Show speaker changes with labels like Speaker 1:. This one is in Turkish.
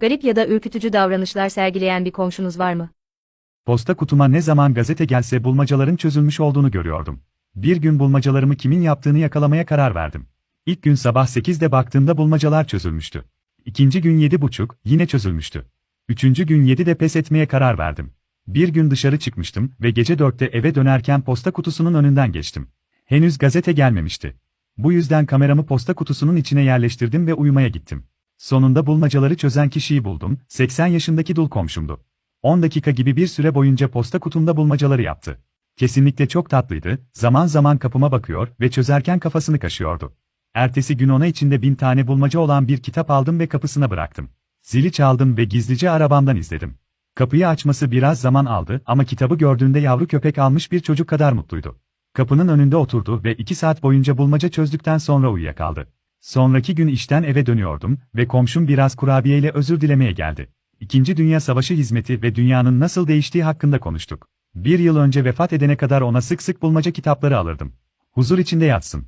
Speaker 1: Garip ya da ürkütücü davranışlar sergileyen bir komşunuz var mı?
Speaker 2: Posta kutuma ne zaman gazete gelse bulmacaların çözülmüş olduğunu görüyordum. Bir gün bulmacalarımı kimin yaptığını yakalamaya karar verdim. İlk gün sabah 8'de baktığımda bulmacalar çözülmüştü. İkinci gün 7.30, yine çözülmüştü. Üçüncü gün 7'de pes etmeye karar verdim. Bir gün dışarı çıkmıştım ve gece 4'te eve dönerken posta kutusunun önünden geçtim. Henüz gazete gelmemişti. Bu yüzden kameramı posta kutusunun içine yerleştirdim ve uyumaya gittim. Sonunda bulmacaları çözen kişiyi buldum, 80 yaşındaki dul komşumdu. 10 dakika gibi bir süre boyunca posta kutumda bulmacaları yaptı. Kesinlikle çok tatlıydı, zaman zaman kapıma bakıyor ve çözerken kafasını kaşıyordu. Ertesi gün ona içinde bin tane bulmaca olan bir kitap aldım ve kapısına bıraktım. Zili çaldım ve gizlice arabamdan izledim. Kapıyı açması biraz zaman aldı ama kitabı gördüğünde yavru köpek almış bir çocuk kadar mutluydu. Kapının önünde oturdu ve iki saat boyunca bulmaca çözdükten sonra uyuyakaldı. Sonraki gün işten eve dönüyordum ve komşum biraz kurabiyeyle özür dilemeye geldi. İkinci Dünya Savaşı hizmeti ve dünyanın nasıl değiştiği hakkında konuştuk. Bir yıl önce vefat edene kadar ona sık sık bulmaca kitapları alırdım. Huzur içinde yatsın.